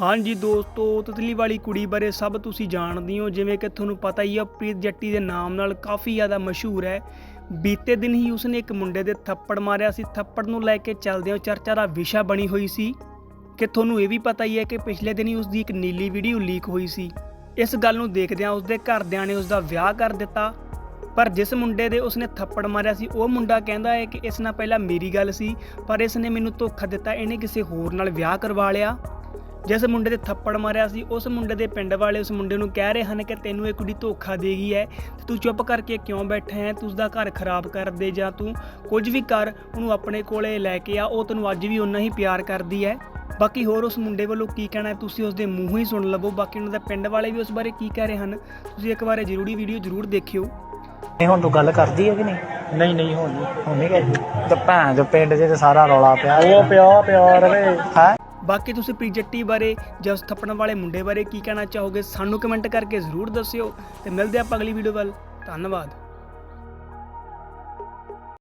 ਹਾਂਜੀ ਦੋਸਤੋ, ਤਤਲੀ ਵਾਲੀ ਕੁੜੀ ਬਾਰੇ ਸਭ ਤੁਸੀਂ ਜਾਣਦੇ ਹੋ, ਜਿਵੇਂ ਕਿ ਤੁਹਾਨੂੰ ਪਤਾ ਹੀ ਆ, ਪ੍ਰੀਤ ਜੱਟੀ ਦੇ ਨਾਮ ਨਾਲ ਕਾਫੀ ਜ਼ਿਆਦਾ ਮਸ਼ਹੂਰ ਹੈ। ਬੀਤੇ ਦਿਨ ਹੀ ਉਸਨੇ ਇੱਕ ਮੁੰਡੇ ਦੇ ਥੱਪੜ ਮਾਰਿਆ ਸੀ। ਥੱਪੜ ਨੂੰ ਲੈ ਕੇ ਚੱਲਦਿਆਂ ਚਰਚਾ ਦਾ ਵਿਸ਼ਾ ਬਣੀ ਹੋਈ ਸੀ ਕਿ ਤੁਹਾਨੂੰ ਇਹ ਵੀ ਪਤਾ ਹੀ ਹੈ ਕਿ ਪਿਛਲੇ ਦਿਨ ਹੀ ਉਸ ਦੀ ਇੱਕ ਨੀਲੀ ਵੀਡੀਓ ਲੀਕ ਹੋਈ ਸੀ। ਇਸ ਗੱਲ ਨੂੰ ਦੇਖਦਿਆਂ ਉਸਦੇ ਘਰਦਿਆਂ ਨੇ ਉਸ ਦਾ ਵਿਆਹ ਕਰ ਦਿੱਤਾ, ਪਰ ਜਿਸ ਮੁੰਡੇ ਦੇ ਉਸਨੇ ਥੱਪੜ ਮਾਰਿਆ ਸੀ, ਉਹ ਮੁੰਡਾ ਕਹਿੰਦਾ ਹੈ ਕਿ ਇਸ ਨਾਲ ਪਹਿਲਾਂ ਮੇਰੀ ਗੱਲ ਸੀ, ਪਰ ਇਸ ਨੇ ਮੈਨੂੰ ਧੋਖਾ ਦਿੱਤਾ, ਇਹਨੇ ਕਿਸੇ ਹੋਰ ਨਾਲ ਵਿਆਹ ਕਰਵਾ ਲਿਆ। ਜਿਸ ਮੁੰਡੇ ਦੇ ਥੱਪੜ ਮਾਰਿਆ ਸੀ ਉਸ ਮੁੰਡੇ ਦੇ ਪਿੰਡ ਵਾਲੇ ਉਸ ਮੁੰਡੇ ਨੂੰ ਕਹਿ ਰਹੇ ਹਨ ਕਿ ਤੈਨੂੰ ਇਹ ਕੁੜੀ ਧੋਖਾ ਦੇਗੀ ਹੈ। ਤੇ ਤੂੰ ਚੁੱਪ ਕਰਕੇ ਕਿਉਂ ਬੈਠਾ ਹੈ? ਤੂੰ ਉਸਦਾ ਘਰ ਖਰਾਬ ਕਰ ਦੇ ਜਾਂ ਤੂੰ ਕੁਝ ਵੀ ਕਰ ਉਹਨੂੰ ਆਪਣੇ ਕੋਲੇ ਲੈ ਕੇ ਆ। ਉਹ ਤੈਨੂੰ ਅੱਜ ਵੀ ਉਨਾ ਹੀ ਪਿਆਰ ਕਰਦੀ ਹੈ। ਬਾਕੀ ਹੋਰ ਉਸ ਮੁੰਡੇ ਵੱਲੋਂ ਕੀ ਕਹਿਣਾ ਹੈ? ਤੁਸੀਂ ਉਸਦੇ ਮੂੰਹੋਂ ਹੀ ਸੁਣ ਲਵੋ। ਬਾਕੀ ਉਹਨਾਂ ਦੇ ਪਿੰਡ ਵਾਲੇ ਵੀ ਉਸ ਬਾਰੇ ਕੀ ਕਹਿ ਰਹੇ ਹਨ? ਤੁਸੀਂ ਇੱਕ ਵਾਰ ਇਹ ਜ਼ਰੂਰੀ ਵੀਡੀਓ ਜ਼ਰੂਰ ਦੇਖਿਓ। ਇਹ ਹੁਣ ਤੂੰ ਗੱਲ ਕਰਦੀ ਹੈ ਕਿ ਨਹੀਂ? ਨਹੀਂ ਨਹੀਂ ਹੋਣੀ ਹੁਣ ਨਹੀਂ ਕਰਦੀ ਤੇ ਭੈਣ ਜੋ ਪਿੰਡ 'ਚ ਤੇ ਸਾਰਾ ਰੌਲਾ ਪਿਆ। ਉਹ ਪਿਆ ਪਿਆ ਰਵੇ ਹੈ? ਬਾਕੀ ਤੁਸੀਂ ਪ੍ਰੀਜੱਟੀ ਬਾਰੇ ਜਾਂ ਉਸ ਥੱਪਣ ਵਾਲੇ ਮੁੰਡੇ ਬਾਰੇ ਕੀ ਕਹਿਣਾ ਚਾਹੋਗੇ ਸਾਨੂੰ ਕਮੈਂਟ ਕਰਕੇ ਜ਼ਰੂਰ ਦੱਸਿਓ ਤੇ ਮਿਲਦੇ ਆਪਾਂ ਅਗਲੀ ਵੀਡੀਓ ਵੱਲ। ਧੰਨਵਾਦ।